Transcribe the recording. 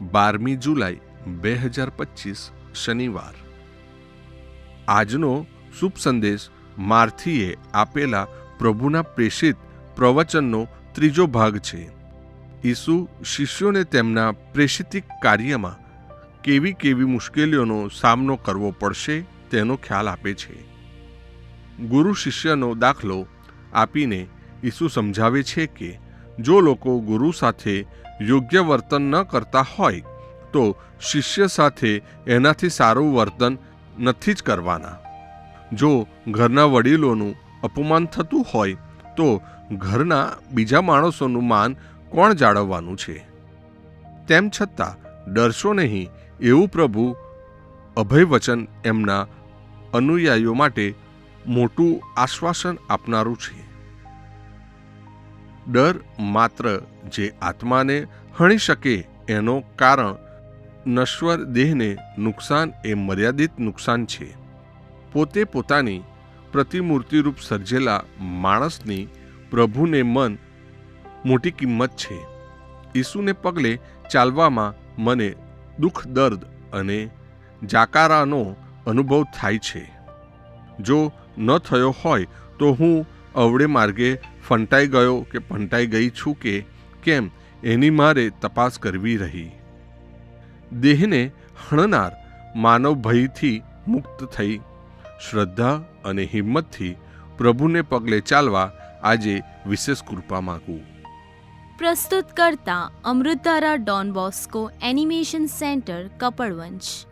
બારમી જુલાઈ, બે હજાર પચીસ, શનિવાર. આજનો શુભ સંદેશ માર્થીએ આપેલા પ્રભુના પ્રેષિત પ્રવચનનો ત્રીજો ભાગ છે. ઈસુ શિષ્યોને તેમના પ્રેષિતિક કાર્યમાં કેવી કેવી મુશ્કેલીઓનો સામનો કરવો પડશે તેનો ખ્યાલ આપે છે. ગુરુ શિષ્યનો દાખલો આપીને ઈસુ સમજાવે છે કે જો લોકો ગુરુ સાથે યોગ્ય વર્તન ન કરતા હોય, તો શિષ્ય સાથે એનાથી સારું વર્તન નથી જ કરવાના. જો ઘરના વડીલોનું અપમાન થતું હોય, તો ઘરના બીજા માણસોનું માન કોણ જાળવવાનું છે? તેમ છતાં, ડરશો નહીં, એવું પ્રભુ અભય વચન એમના અનુયાયીઓ માટે મોટું આશ્વાસન આપનારું છે. ડર માત્ર જે આત્માને હણી શકે એનો કારણ નશ્વર દેહને નુકસાન એ મર્યાદિત નુકસાન છે. પોતે પોતાની પ્રતિમૂર્તિરૂપ સર્જેલા માણસની પ્રભુને મન મોટી કિંમત છે. ઈસુને પગલે ચાલવામાં મને દુઃખ, દર્દ અને જાકારાનો અનુભવ થાય છે. જો ન થયો હોય તો હું અવળે માર્ગે ફંટાઈ ગયો કે ફંટાઈ ગઈ છું કે કેમ, એની મારે તપાસ કરવી રહી. દેહને હણનાર માનવ ભયથી મુક્ત થઈ. શ્રદ્ધા અને હિંમતથી પ્રભુને પગલે ચાલવા આજે વિશેષ કૃપા માગું. પ્રસ્તુત કરતા Amritdhara Don Bosco animation centre Kapadvanj